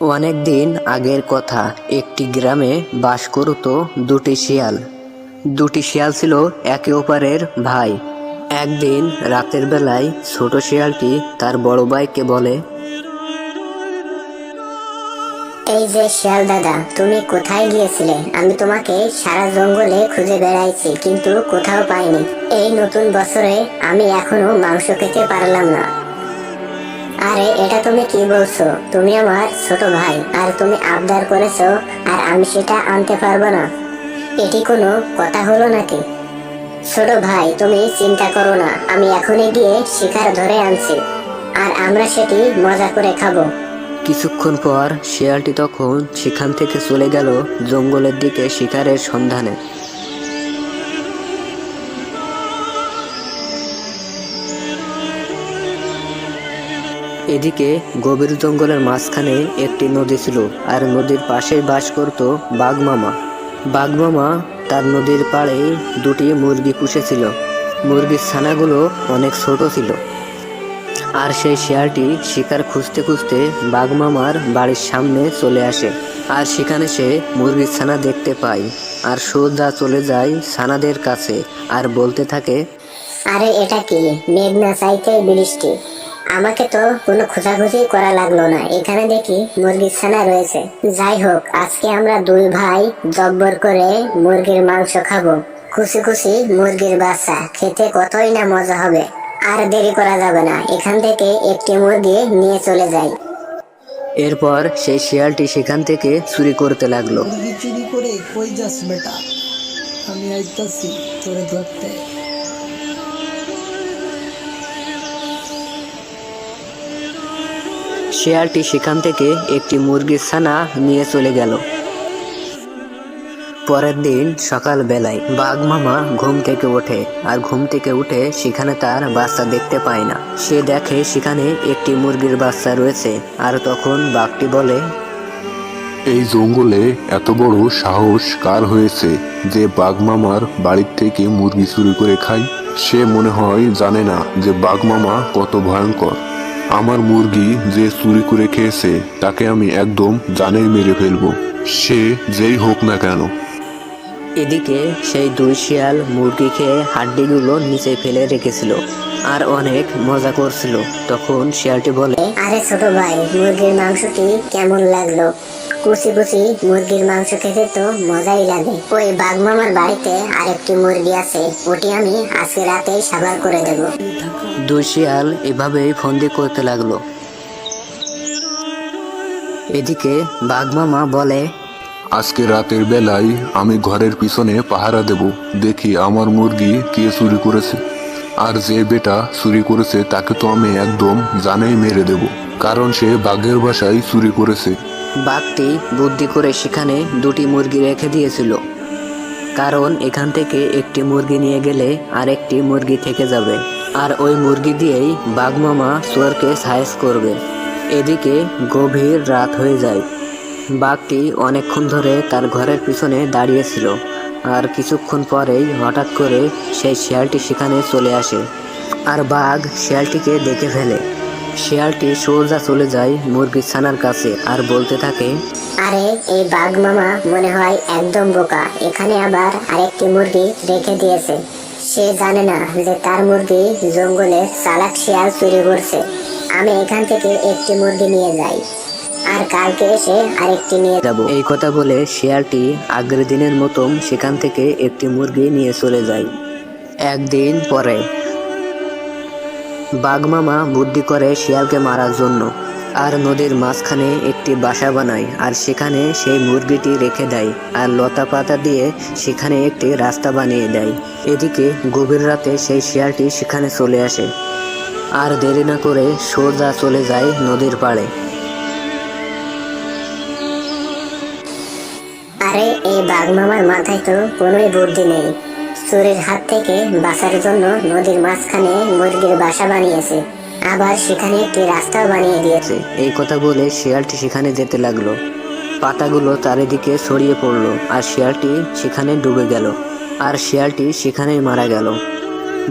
অনেক দিন আগের কথা, একটি গ্রামে বাস করত দুটি শিয়াল। দুটি শিয়াল ছিল একে অপরের ভাই। একদিন রাতের বেলায় ছোট শিয়ালটি তার বড় ভাইকে বলে, এই যে শিয়াল দাদা, তুমি কোথায় গিয়েছিলে? আমি তোমাকে সারা জঙ্গলে খুঁজে বেড়াইছি, কিন্তু কোথাও পাইনি। এই নতুন বছরে আমি এখনও মাংস খেতে পারলাম না। আরে, এটা তুমি কি বলছো? তুমি আমার ছোট ভাই, আর তুমি আবদার করেছ, আর আমি সেটা আনতে পারব না। এটি কোনো কথা হলো নাকি? ছোট ভাই, তুমি চিন্তা করো না, আমি এখনই গিয়ে শিকার ধরে আনছি, আর আমরা সেটি মজা করে খাব। কিছুক্ষণ পর, শিয়ালটি তখন সেখান থেকে চলে গেল জঙ্গলের দিকে শিকারের সন্ধানে। এদিকে গভীর জঙ্গলের মাঝখানে একটি নদী ছিল, আর নদীর পাশেই বাস করত বাঘমামা বাঘমামা তার নদীর পাড়ে দুটি মুরগি পুষেছিল। মুরগির ছানাগুলো অনেক ছোট ছিল। আর সেই শিয়ালটি শিকার খুঁজতে খুঁজতে বাঘমামার বাড়ির সামনে চলে আসে। আর সেখানে সে মুরগির ছানা দেখতে পায়। আর সোজা চলে যায় ছানাদের কাছে, আর বলতে থাকে, আরে এটা কি? মেঘনা চাইতে বৃষ্টি। আমাকে তো কোনো খোঁজাখুঁজি করা লাগল না। এখানে দেখি মুরগির ছানা রয়েছে। যাই হোক আজকে আমরা দুই ভাই জব্বর করে মুরগির মাংস খাব। খুশি খুশি মুরগির বাচ্চা খেতে কতই না মজা হবে। আর দেরি করা যাবে না এখান থেকে একটি মুরগি নিয়ে চলে যাই। এরপর সেই শিয়ালটি সেখান থেকে চুরি করতে লাগল। চুরি করে কই যাস বেটা? আমি আইতাছি তোরে ধরতে। শিয়ালটি সেখান থেকে একটি মুরগির ছানা নিয়ে চলে গেল। পরের দিন সকাল বেলায় বাঘ মামা ঘুম থেকে ওঠে, আর ঘুম থেকে উঠে সেখানে তার বাচ্চা দেখতে পায় না। সে দেখে সেখানে একটি মুরগির বাচ্চা রয়েছে, আর তখন বাঘটি বলে, এই জঙ্গলে এত বড় সাহস কার হয়েছে যে বাঘ মামার বাড়ির থেকে মুরগি চুরি করে খায়? সে মনে হয় জানে না যে বাঘ মামা কত ভয়ঙ্কর। আমার মুরগি যে চুরি করে খেয়েছে তাকে আমি একদম জানেই মেরে ফেলব। সে যেই হোক না কেন। এদিকে সেই দুই শিয়াল মুরগি খেয়ে হাড্ডিগুলো নিচে ফেলে রেখেছিল আর অনেক মজা করছিল। তখন শিয়ালটি বলে আরে ছোট ভাই মুরগির মাংসটি কেমন লাগল? কুচি কুচি মুরগির মাংস খেতে তো মজাই লাগে। ওই বাঘমামার বাড়িতে আরেকটি মুরগি আছে ওটি আমি আজকে রাতেই সাবার করে দেব। দুই শিয়াল এভাবেই ফন্দি করতে লাগল। এদিকে বাঘমামা বলে আজকে রাতের বেলায় আমি ঘরের পিছনে পাহারা দেব দেখি আমার মুরগি কে চুরি করেছে। আর যে বেটা চুরি করেছে তাকে তো আমি একদম জানেই মেরে দেব কারণ সে বাঘের বাসায় চুরি করেছে। বাঘটি বুদ্ধি করে সেখানে দুটি মুরগি রেখে দিয়েছিল। কারণ এখান থেকে একটি মুরগি নিয়ে গেলে আরেকটি মুরগি থেকে যাবে। আর ওই মুরগি দিয়েই বাঘমামা চোরকে সাইজ করবে। এদিকে গভীর রাত হয়ে যায়। বাঘটি অনেকক্ষণ ধরে তার ঘরের পিছনে দাঁড়িয়েছিল। আর কিছুক্ষণ পরেই হঠাৎ করে সেই শিয়ালটি সেখানে চলে আসে। আর বাঘ শিয়ালটিকে দেখে ফেলে। শিয়ালটি সোজা চলে যায় মুরগির ছানার কাছে আর বলতে থাকে আরে এই বাঘ মামা মনে হয় একদম বোকা। এখানে আবার আরেকটি মুরগি রেখে দিয়েছে। সে জানে না যে তার মুরগি জঙ্গলে চালাক শিয়াল চুরি করছে। আমি এখান থেকে একটি মুরগি নিয়ে যাই। আর কালকে এসে আরেকটি নিয়ে যাব। এই কথা বলে শিয়ালটি আগের দিনের মতন সেখান থেকে একটি মুরগি নিয়ে চলে যায়। একদিন পরে বাঘমামা বুদ্ধি করে শিয়ালকে মারার জন্য। আর নদীর মাঝখানে একটি বাসা বানায়, আর সেখানে সেই মুরগিটি রেখে দেয়, আর লতা পাতা দিয়ে সেখানে একটি রাস্তা বানিয়ে দেয়। এদিকে গভীর রাতে সেই শিয়ালটি সেখানে চলে আসে। আর দেরি না করে সোজা চলে যায় নদীর পাড়ে। আরে, এই বাঘ মামার মাথায় তো কোনোই বুদ্ধি নেই। চোরের হাত থেকে বাঁচার জন্য নদীর মাঝখানে মুরগির বাসা বানিয়েছে। আবার সেখানে একটি রাস্তাও বানিয়ে দিয়েছে। এই কথা বলে শিয়ালটি সেখানে যেতে লাগল। পাতাগুলো চারিদিকে ছড়িয়ে পড়ল আর শিয়ালটি সেখানে ডুবে গেল আর শিয়ালটি সেখানেই মারা গেল।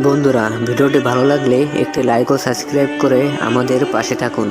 বন্ধুরা, ভিডিওটি ভালো লাগলে একটি লাইক ও সাবস্ক্রাইব করে আমাদের পাশে থাকুন।